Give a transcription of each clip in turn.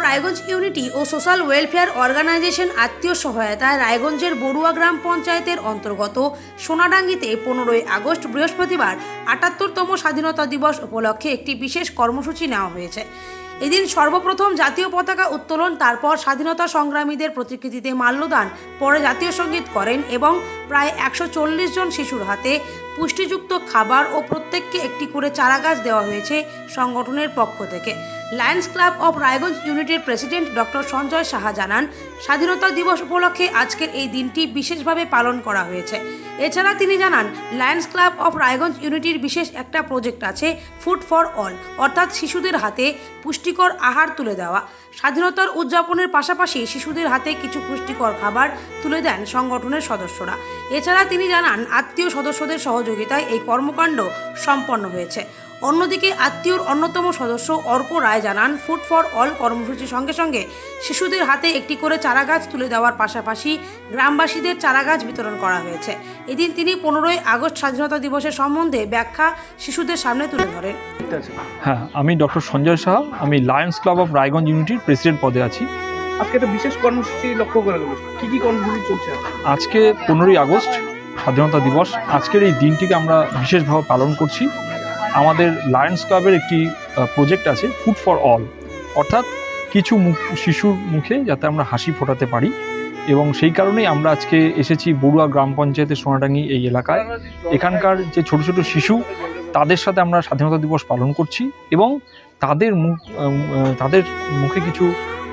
Raiganj unity ও social welfare organisation আত্মীয় সহায়তায় রায়গঞ্জের বড়ুয়া গ্রাম পঞ্চায়েতের অন্তর্গত সোনাডাঙ্গিতে পনেরোই আগস্ট বৃহস্পতিবার আটাত্তরতম স্বাধীনতা দিবস উপলক্ষে একটি বিশেষ কর্মসূচি নেওয়া হয়েছে। এদিন সর্বপ্রথম জাতীয় পতাকা উত্তোলন, তারপর স্বাধীনতা সংগ্রামীদের প্রতিকৃতিতে মাল্যদান পরে জাতীয় সংগীত করেন এবং প্রায় একশো চল্লিশ জন শিশুর হাতে পুষ্টিযুক্ত খাবার ও প্রত্যেককে একটি করে চারাগাছ দেওয়া হয়েছে সংগঠনের পক্ষ থেকে। লায়ন্স ক্লাব অফ রায়গঞ্জ ইউনিটের প্রেসিডেন্ট ডক্টর সঞ্জয় সাহা জানান, স্বাধীনতা দিবস উপলক্ষে আজকের এই দিনটি বিশেষভাবে পালন করা হয়েছে। এছাড়া তিনি জানান লায়ন্স ক্লাব অফ রায়গঞ্জ ইউনিটির বিশেষ একটা প্রজেক্ট আছে ফুড ফর অল অর্থাৎ শিশুদের হাতে পুষ্টিকর আহার তুলে দেওয়া। স্বাধীনতার উদযাপনের পাশাপাশি শিশুদের হাতে কিছু পুষ্টিকর খাবার তুলে দেন সংগঠনের সদস্যরা। এছাড়া তিনি জানান, আত্মীয় সদস্যদের সহযোগিতায় এই কর্মকাণ্ড সম্পন্ন হয়েছে। অন্যদিকে আত্মীয়র অন্যতম সদস্য অর্ক রায় জানান ফুড ফর অল কর্মসূচির সঙ্গে সঙ্গে শিশুদের হাতে একটি করে চারাগাছ তুলে দেওয়ার পাশাপাশি গ্রামবাসীদের চারাগাছ বিতরণ করা হয়েছে। এদিন তিনি পনেরোই আগস্ট স্বাধীনতা দিবসের সম্বন্ধে ব্যাখ্যা শিশুদের সামনে তুলে ধরেন। হ্যাঁ আমি ডক্টর সঞ্জয় সাহা আমি লায়ন্স ক্লাব অফ রায়গঞ্জ ইউনিটির প্রেসিডেন্ট পদে আছি। আজকে একটা বিশেষ কর্মসূচি লক্ষ্য করা গেল। কি কি কর্মসূচি চলছে আজকে? পনেরোই আগস্ট স্বাধীনতা দিবস। আজকের এই দিনটিকে আমরা বিশেষভাবে পালন করছি। আমাদের লায়ন্স ক্লাবের একটি প্রজেক্ট আছে ফুড ফর অল অর্থাৎ কিছু মুখ শিশুর মুখে যাতে আমরা হাসি ফোটাতে পারি। এবং সেই কারণেই আমরা আজকে এসেছি বড়ুয়া গ্রাম পঞ্চায়েতের সোনাডাঙ্গি এই এলাকায়। এখানকার যে ছোট ছোট শিশু, তাদের সাথে আমরা স্বাধীনতা দিবস পালন করছি এবং তাদের মুখ তাদের মুখে কিছু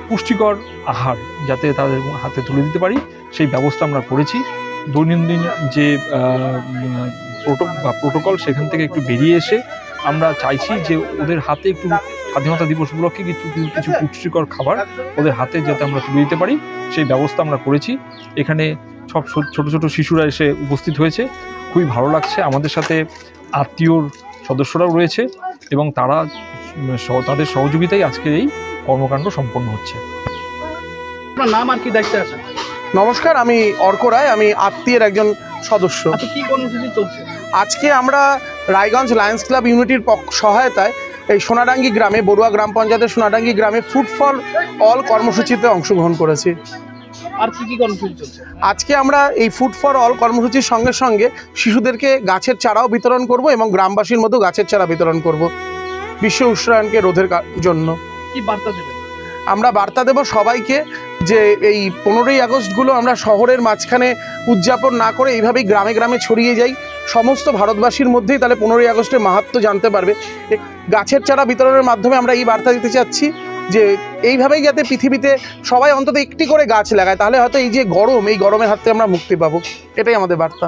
পুষ্টিকর আহার যাতে তাদের হাতে তুলে দিতে পারি, সেই ব্যবস্থা আমরা করেছি। দৈনন্দিন যে প্রোটোকল সেখান থেকে একটু বেরিয়ে এসে আমরা চাইছি যে ওদের হাতে একটু স্বাধীনতা দিবস উপলক্ষে কিছু কিছু- কিছু পুষ্টিকর খাবার ওদের হাতে যাতে আমরা তুলে দিতে পারি। সেই ব্যবস্থা আমরা করেছি। এখানে সব ছোট ছোট শিশুরা এসে উপস্থিত হয়েছে। খুবই ভালো লাগছে। আমাদের সাথে আত্মীয়র সদস্যরাও রয়েছে এবং তারা তাদের সহযোগিতায় আজকের এই কর্মকাণ্ড সম্পন্ন হচ্ছে। আপনার নাম আর কি দায়িত্বে আছে? নমস্কার আমি অর্ক রায়। আমি আত্মীয়ের একজন সদস্য। আচ্ছা কি কর্মসূচি চলছে? আজকে আমরা রায়গঞ্জ লায়ন্স ক্লাব ইউনিটির সহায়তায় এই সোনাডাঙ্গি গ্রামে বড়ুয়া গ্রাম পঞ্চায়েতের সোনাডাঙ্গি গ্রামে ফুড ফর অল কর্মসূচিতে অংশগ্রহণ করেছি। আর কি কি কর্মসূচি চলছে? আজকে আমরা এই ফুড ফর অল কর্মসূচির সঙ্গে সঙ্গে শিশুদেরকে গাছের চারাও বিতরণ করব এবং গ্রামবাসীর মতো গাছের চারা বিতরণ করব বিশ্ব উষ্ণায়নকে রোধের জন্য। কি বার্তা দেবেন? আমরা বার্তা দেব সবাইকে যে এই পনেরোই আগস্টগুলো আমরা শহরের মাঝখানে উদযাপন না করে এইভাবেই গ্রামে গ্রামে ছড়িয়ে যাই। সমস্ত ভারতবাসীর মধ্যেই তাহলে পনেরোই আগস্টের মাহাত্ম জানতে পারবে। গাছের চারা বিতরণের মাধ্যমে আমরা এই বার্তা দিতে চাচ্ছি যে এইভাবেই যাতে পৃথিবীতে সবাই অন্তত একটি করে গাছ লাগায়, তাহলে হয়তো এই যে গরম, এই গরমের হাত থেকে আমরা মুক্তি পাবো। এটাই আমাদের বার্তা।